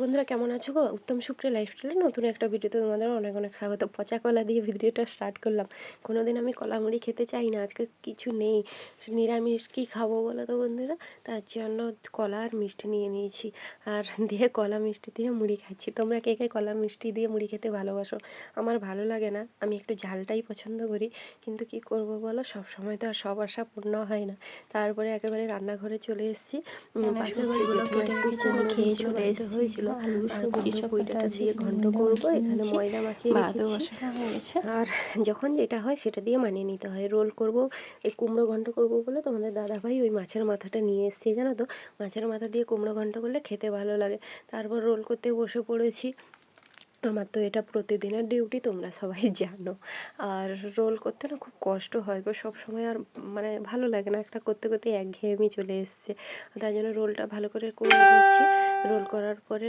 বন্ধুরা কেমন আছো গো? উত্তম সুপ্রিয় লাইফস্টাইলে নতুন একটা ভিডিওতে তোমাদের অনেক অনেক স্বাগত। পচা কলা দিয়ে ভিডিওটা স্টার্ট করলাম। কোনোদিন আমি কলা মুড়ি খেতে চাই না আজকে কিছু নেই। নিরামিষ কী খাব বলো তো বন্ধুরা? তার জন্য কলা আর মিষ্টি নিয়ে নিয়েছি। আর দিয়ে কলা মিষ্টি দিয়ে মুড়ি খাচ্ছি। তোমরা কে কে কলা মিষ্টি দিয়ে মুড়ি খেতে ভালোবাসো? আমার ভালো লাগে না। আমি একটু ঝালটাই পছন্দ করি। কিন্তু কি করব বলো? সব সময় তো আর সব আশা পূর্ণ হয় না। তারপরে একেবারে রান্নাঘরে চলে এসেছি। খেয়ে চলে এসেছি। হয়েছিল আর সব পুঁইডাঁটা দিয়ে ঘন্ট করব এখানে ময়দা মাখিয়ে ভাতও রেখেছি। বসানো হয়ে আর যখন যেটা হয় সেটা দিয়ে মানিয়ে নিতে হয়। রোল করব এই কুমড়ো ঘন্ট করব বলে তোমাদের দাদাভাই ওই মাছের মাথাটা নিয়ে এসছে জানো তো? মাছের মাথা দিয়ে কুমড়ো ঘন্ট করলে খেতে ভালো লাগে। তারপর রোল করতে বসে পড়েছি। আমার তো এটা প্রতিদিনের ডিউটি তোমরা সবাই জানো। আর রোল করতে না খুব কষ্ট হয় গো সব সময় আর মানে ভালো লাগে না। একটা করতে করতে একঘেয়েমি চলে এসছে। তাই জন্য রোলটা ভালো করে করে নিচ্ছি। রোল করার পরে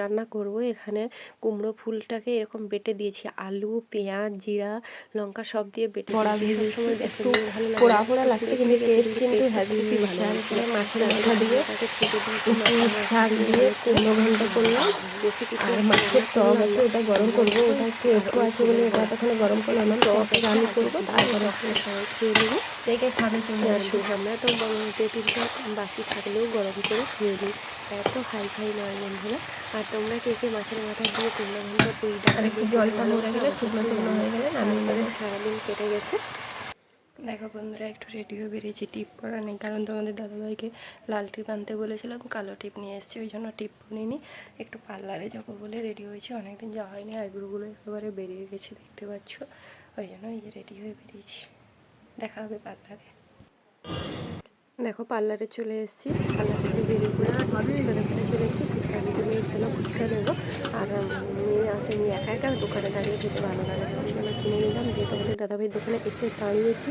রান্না করব। এখানে কুমড়ো ফুলটাকে এরকম বেটে দিয়েছি। আলু পেঁয়াজ জিরা লঙ্কা সব দিয়ে বেটে দিয়েছি। ভেজে সবসময় একটু পোড়া পোড়া লাগছে কিন্তু টেস্ট কিন্তু ভালো হয়েছে। করে মাছের মাথা দিয়ে ঝাল দিয়ে কুমড়ো ঘন্ট করলাম। আর মাছের টক আছে ওটা গরম করব। ওটা একটু একটু আছে বলে ওটা এতক্ষণে গরম করলাম। না টক রান্না করব তারপরে খেয়ে নেব। কে খাবে চলে আর আসবে। আমরা তো বাসি থাকলেও গরম করে খেয়ে নিই। এত হাই খাই নয় বন্ধুরা আর তোমরা কে কে মাছের মাথা দিয়ে তোমরা ঘণ্টা একটু জলটা মরে গেলে শুকনো শুকনো হয়ে গেলে নামিয়ে সারাদিন কেটে গেছে। দেখো বন্ধুরা একটু রেডি হয়ে বেরিয়েছি টিপ পরা নেই কারণ তোমাদের দাদাভাইকে লাল টিপ আনতে বলেছিলাম কালো টিপ নিয়ে এসেছি ওই জন্য টিপ নিইনি একটু পার্লারে যাব বলে রেডি হয়েছি অনেকদিন যাওয়া হয়নি আইব্রোগুলো একেবারে বেরিয়ে গেছে দেখতে পাচ্ছ। ওই জন্য এই যে রেডি হয়ে বেরিয়েছি। দেখা হবে পার্লারে। দেখো পার্লারে চলে এসেছি। পার্লার থেকে বেরিয়ে পড়েছি চলে এসেছি। ফুচকা মেয়ের জন্য ফুচকা নেব আর মেয়ে আসেনি একা একা দোকানে দাঁড়িয়ে খেতে ভালো লাগে। জন্য কিনে নিলাম দিয়ে তোমাদের দাদাভাই দোকানে এসে দাঁড়িয়েছি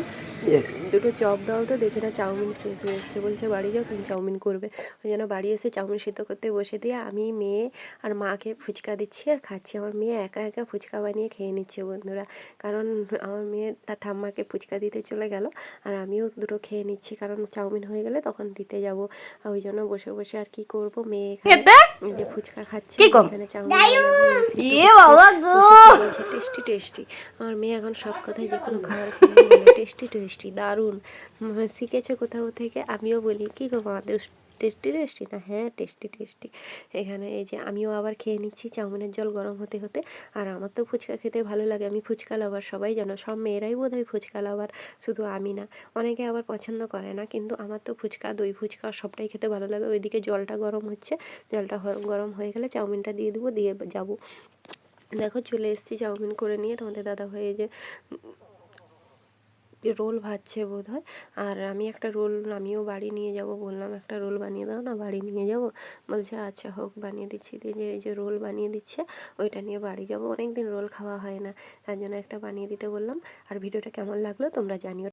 দুটো চপ দাও তো দেখি না চাউমিন শেষ হয়ে এসছে। বলছে বাড়ি যাও তুমি চাউমিন করবে। ওই জন্য বাড়ি এসে চাউমিন সিদ্ধ করতে বসে দিয়ে আমি মেয়ে আর মাকে ফুচকা দিচ্ছি আর খাচ্ছি। আমার মেয়ে একা একা ফুচকা বানিয়ে খেয়ে নিচ্ছে বন্ধুরা। কারণ আমার মেয়ে তার ঠাম্মাকে ফুচকা দিতে চলে গেল আর আমিও দুটো খেয়ে নিচ্ছি। কারণ চাউমিন হয়ে গেলে তখন দিতে যাব। ওই জন্য বসে বসে আর কি করব? মেয়ে এখানে যে ফুচকা খাচ্ছে এখানে চাউমিন টেস্টি টেস্টি আমার মেয়ে এখন সব কথাই যে কোনো খাবার টেস্টি টেস্টি দারুণ। শিখেছে কোথাও থেকে। আমিও বলি কি গো মা টেস্টি টেস্টি না হ্যাঁ টেস্টি টেস্টি এখানে এই যে আমিও আবার খেয়ে নিচ্ছি, চাউমিনের জল গরম হতে হতে। আর আমার তো ফুচকা খেতে ভালো লাগে। আমি ফুচকা লাভার সবাই জানো, সব মেয়েরাই বোধ হয় ফুচকা লাভার শুধু আমি না। অনেকে আবার পছন্দ করে না, কিন্তু আমার তো ফুচকা, দই ফুচকা সবটাই খেতে ভালো লাগে। ওইদিকে জলটা গরম হচ্ছে, জলটা গরম হয়ে গেলে চাউমিনটা দিয়ে দেবো, দিয়ে যাব। দেখো চলে এসেছি, চাউমিন করে নিয়ে তোমাদের দাদা যে যে রোল ভাজছে বোধ হয় আর আমি একটা রোল, আমিও বাড়ি নিয়ে যাব বললাম, একটা রোল বানিয়ে দাও না, বাড়ি নিয়ে যাব? বলছে আচ্ছা হোক, বানিয়ে দিচ্ছি। দিয়ে যে, এই যে রোল বানিয়ে দিচ্ছে, ওইটা নিয়ে বাড়ি যাব। অনেক দিন রোল খাওয়া হয় না, তার জন্য একটা বানিয়ে দিতে বললাম। আর ভিডিওটা কেমন লাগল তোমরা জানিও।